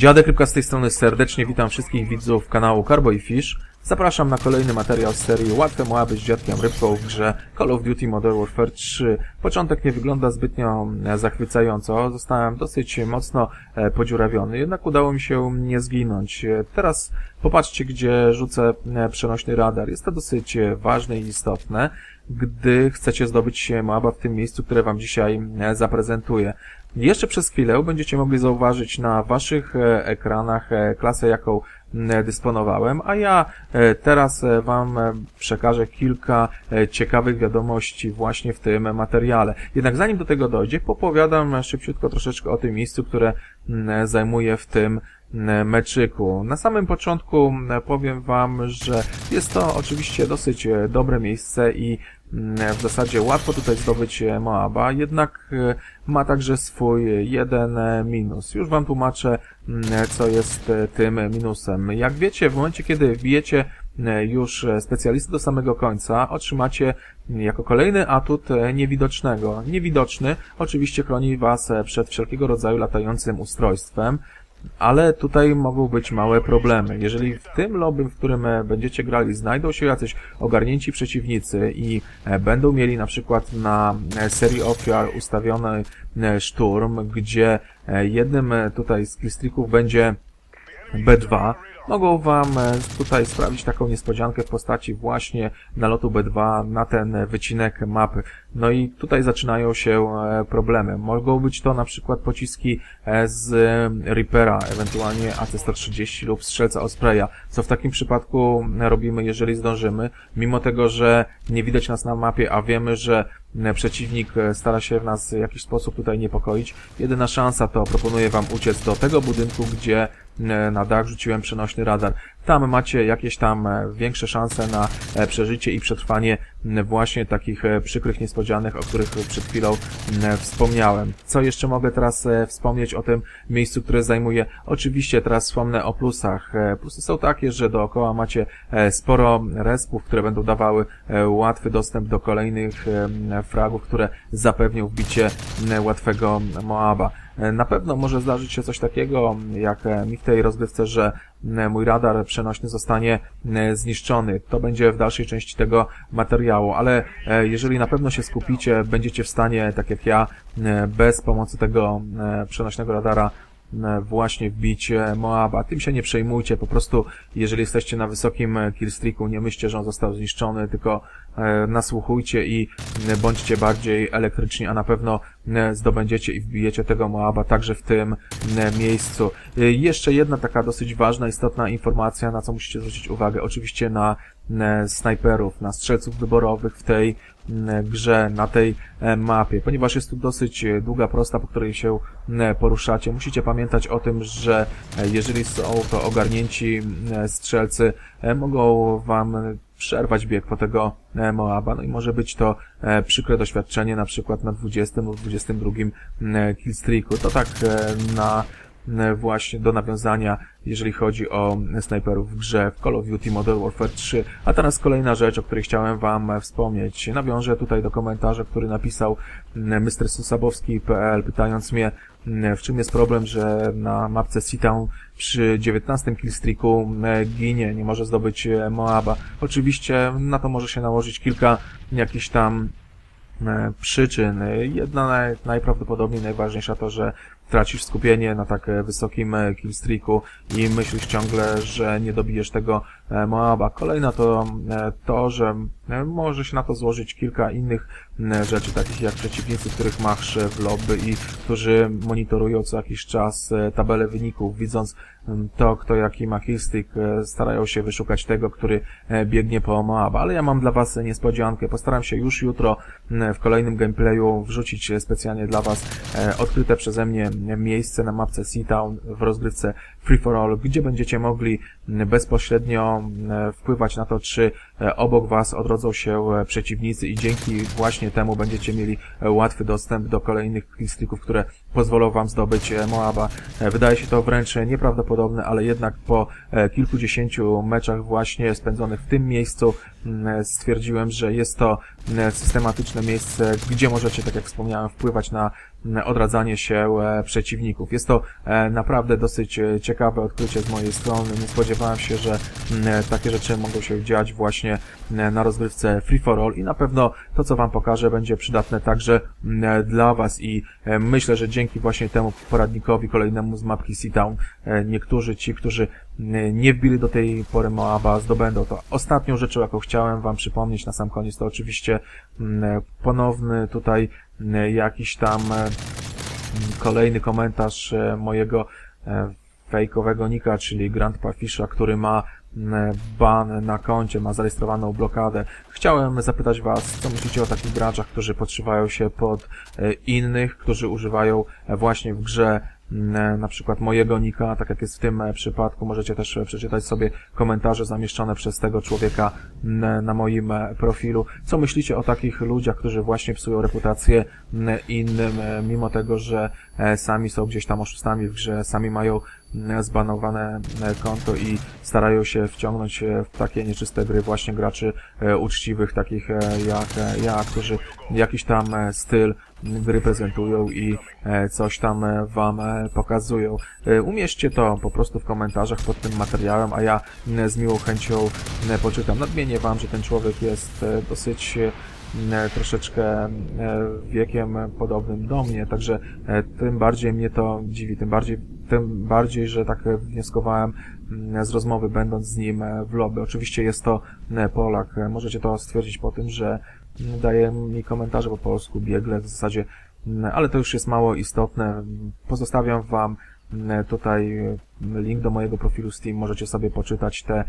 Dziadek Rybka z tej strony serdecznie witam wszystkich widzów kanału Carboy Fish. Zapraszam na kolejny materiał z serii Łatwe Moaby z dziadkiem Rybką w grze Call of Duty Modern Warfare 3. Początek nie wygląda zbytnio e, zachwycająco, zostałem dosyć mocno e, podziurawiony, jednak udało mi się nie zginąć. E, Teraz popatrzcie, gdzie rzucę przenośny radar. Jest to dosyć ważne i istotne, gdy chcecie zdobyć Moaba w tym miejscu, które Wam dzisiaj zaprezentuję. Jeszcze przez chwilę będziecie mogli zauważyć na Waszych e, ekranach e, klasę, jaką dysponowałem, a ja e, teraz Wam przekażę kilka ciekawych wiadomości właśnie w tym materiale. Jednak zanim do tego dojdzie, popowiadam szybciutko troszeczkę o tym miejscu, które zajmuję w tym meczyku. Na samym początku powiem Wam, że jest to oczywiście dosyć dobre miejsce i w zasadzie łatwo tutaj zdobyć e, Moaba, jednak e, ma także swój jeden e, minus. Już Wam tłumaczę, mm, co jest tym minusem. Jak wiecie, w momencie, kiedy wbijecie już specjalisty do samego końca, otrzymacie mm, jako kolejny atut niewidocznego. Niewidoczny oczywiście chroni Was przed wszelkiego rodzaju latającym ustrojstwem, ale tutaj mogą być małe problemy. Jeżeli w tym lobby, w którym e, będziecie grali, znajdą się jacyś ogarnięci przeciwnicy i e, będą mieli na przykład na e, serii ofiar ustawiony szturm, gdzie jednym tutaj z killstreaków będzie B2, mogą Wam e, tutaj sprawić taką niespodziankę w postaci właśnie nalotu B2 na ten wycinek mapy. No i tutaj zaczynają się e, problemy. Mogą być to na przykład pociski e, z e, Reapera, ewentualnie AC-130 lub strzelca Ospreya, co w takim przypadku robimy, jeżeli zdążymy, mimo tego, że nie widać nas na mapie, a wiemy, że e, przeciwnik e, stara się w nas w jakiś sposób tutaj niepokoić. Jedyna szansa to proponuję Wam uciec do tego budynku, gdzie e, na dach rzuciłem przenośny radar. Tam macie jakieś tam e, większe szanse na e, przeżycie i przetrwanie właśnie takich e, przykrych niespodzianek, o których przed chwilą wspomniałem. Co jeszcze mogę teraz wspomnieć o tym miejscu, które zajmuję? Oczywiście teraz wspomnę o plusach. Plusy są takie, że dookoła macie sporo respów, które będą dawały łatwy dostęp do kolejnych fragów, które zapewnią wbicie łatwego Moaba. E, Na pewno może zdarzyć się coś takiego, jak e, mi w tej rozgrywce, że m, mój radar przenośny zostanie zniszczony. To będzie w dalszej części tego materiału, ale e, jeżeli na pewno się skupicie, będziecie w stanie, tak jak ja, bez pomocy tego przenośnego radara właśnie wbić e, Moaba. Tym się nie przejmujcie, po prostu jeżeli jesteście na wysokim e, killstreaku, nie myślcie, że on został zniszczony, tylko e, nasłuchujcie i bądźcie bardziej elektryczni, a na pewno zdobędziecie i wbijecie tego Moaba także w tym miejscu. E, Jeszcze jedna taka dosyć ważna, istotna informacja, na co musicie zwrócić uwagę, oczywiście na snajperów, na strzelców wyborowych w tej grze, na tej e, mapie, ponieważ jest tu dosyć e, długa prosta, po której się poruszacie. Musicie pamiętać o tym, że e, jeżeli są to ogarnięci strzelcy, mogą wam przerwać bieg po tego Moaba, no i może być to przykre doświadczenie na przykład na 20 lub 22 m, killstreaku. To tak na właśnie do nawiązania, jeżeli chodzi o snajperów w grze w Call of Duty Modern Warfare 3. A teraz kolejna rzecz, o której chciałem Wam e, wspomnieć. Nawiążę tutaj do komentarza, który napisał Mr. Susabowski.pl, pytając mnie, m, w czym jest problem, że na mapce Seatown przy 19 killstreaku m, ginie, nie może zdobyć e, Moaba. Oczywiście na to może się nałożyć kilka jakichś tam e, przyczyn. Jedna naj, najprawdopodobniej najważniejsza to, że tracisz skupienie na tak e, wysokim e, killstreaku i myślisz ciągle, że nie dobijesz tego e, Moaba. Kolejna to e, to, że e, może się na to złożyć kilka innych rzeczy, takich jak przeciwnicy, których masz e, w lobby i którzy monitorują co jakiś czas e, tabelę wyników, widząc to, kto jaki ma killstreak, e, starają się wyszukać tego, który e, biegnie po Moaba. Ale ja mam dla Was niespodziankę. Postaram się już jutro w kolejnym gameplayu wrzucić e, specjalnie dla Was e, odkryte przeze mnie miejsce na mapce Seatown w rozgrywce Free for All, gdzie będziecie mogli bezpośrednio m, wpływać na to, czy e, obok Was odrodzą się e, przeciwnicy i dzięki właśnie temu będziecie mieli e, łatwy dostęp do kolejnych killstreaków, które pozwolą Wam zdobyć e, Moaba. E, Wydaje się to wręcz nieprawdopodobne, ale jednak po e, kilkudziesięciu meczach właśnie spędzonych w tym miejscu m, stwierdziłem, że jest to e, systematyczne miejsce, gdzie możecie, tak jak wspomniałem, wpływać na odradzanie się e, przeciwników. Jest to e, naprawdę dosyć e, ciekawe odkrycie z mojej strony. Nie spodziewałem się, że takie rzeczy mogą się dziać właśnie na rozgrywce Free for All i na pewno to, co Wam pokażę, będzie przydatne także dla Was i e, myślę, że dzięki właśnie temu poradnikowi kolejnemu z mapki Seatown e, niektórzy ci, którzy nie wbili do tej pory Moaba, zdobędą to. Ostatnią rzeczą, jaką chciałem Wam przypomnieć na sam koniec, to oczywiście m, ponowny tutaj m, jakiś tam e, m, kolejny komentarz e, mojego e, fejkowego nika, czyli Grandpa Fisha, który ma ban na koncie, ma zarejestrowaną blokadę. Chciałem zapytać Was, co myślicie o takich graczach, którzy podszywają się pod innych, którzy używają właśnie w grze na przykład mojego nika, tak jak jest w tym e, przypadku. Możecie też e, przeczytać sobie komentarze zamieszczone przez tego człowieka na moim e, profilu. Co myślicie o takich ludziach, którzy właśnie psują reputację innym, e, mimo tego, że e, sami są gdzieś tam oszustami w grze, sami mają zbanowane e, konto i starają się wciągnąć e, w takie nieczyste gry właśnie graczy e, uczciwych, takich jak ja, którzy jakiś tam styl gry prezentują i coś tam wam pokazują. Umieśćcie to po prostu w komentarzach pod tym materiałem, a ja z miłą chęcią poczytam. Nadmienię wam, że ten człowiek jest dosyć troszeczkę e, wiekiem podobnym do mnie, także e, tym bardziej mnie to dziwi, tym bardziej, tym bardziej, że tak e, wnioskowałem m, z rozmowy będąc z nim e, w lobby. Oczywiście jest to Polak, E, możecie to stwierdzić po tym, że m, daje mi komentarze po polsku biegle w zasadzie, m, ale to już jest mało istotne. Pozostawiam wam tutaj e, link do mojego profilu Steam, możecie sobie poczytać te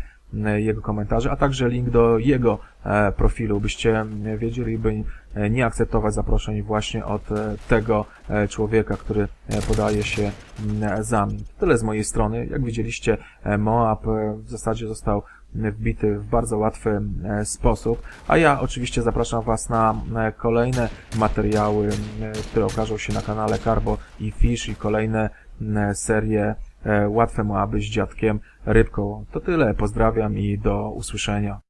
jego komentarze, a także link do jego e, profilu, byście m, wiedzieli, by e, nie akceptować zaproszeń właśnie od e, tego e, człowieka, który e, podaje się m, za mnie. Tyle z mojej strony. Jak widzieliście, e, Moab e, w zasadzie został wbity w bardzo łatwy e, sposób, a ja oczywiście zapraszam Was na e, kolejne materiały, e, które okażą się na kanale Carbo i Fish i kolejne serie e, Łatwe Moaby z dziadkiem Rybką. To tyle, pozdrawiam i do usłyszenia.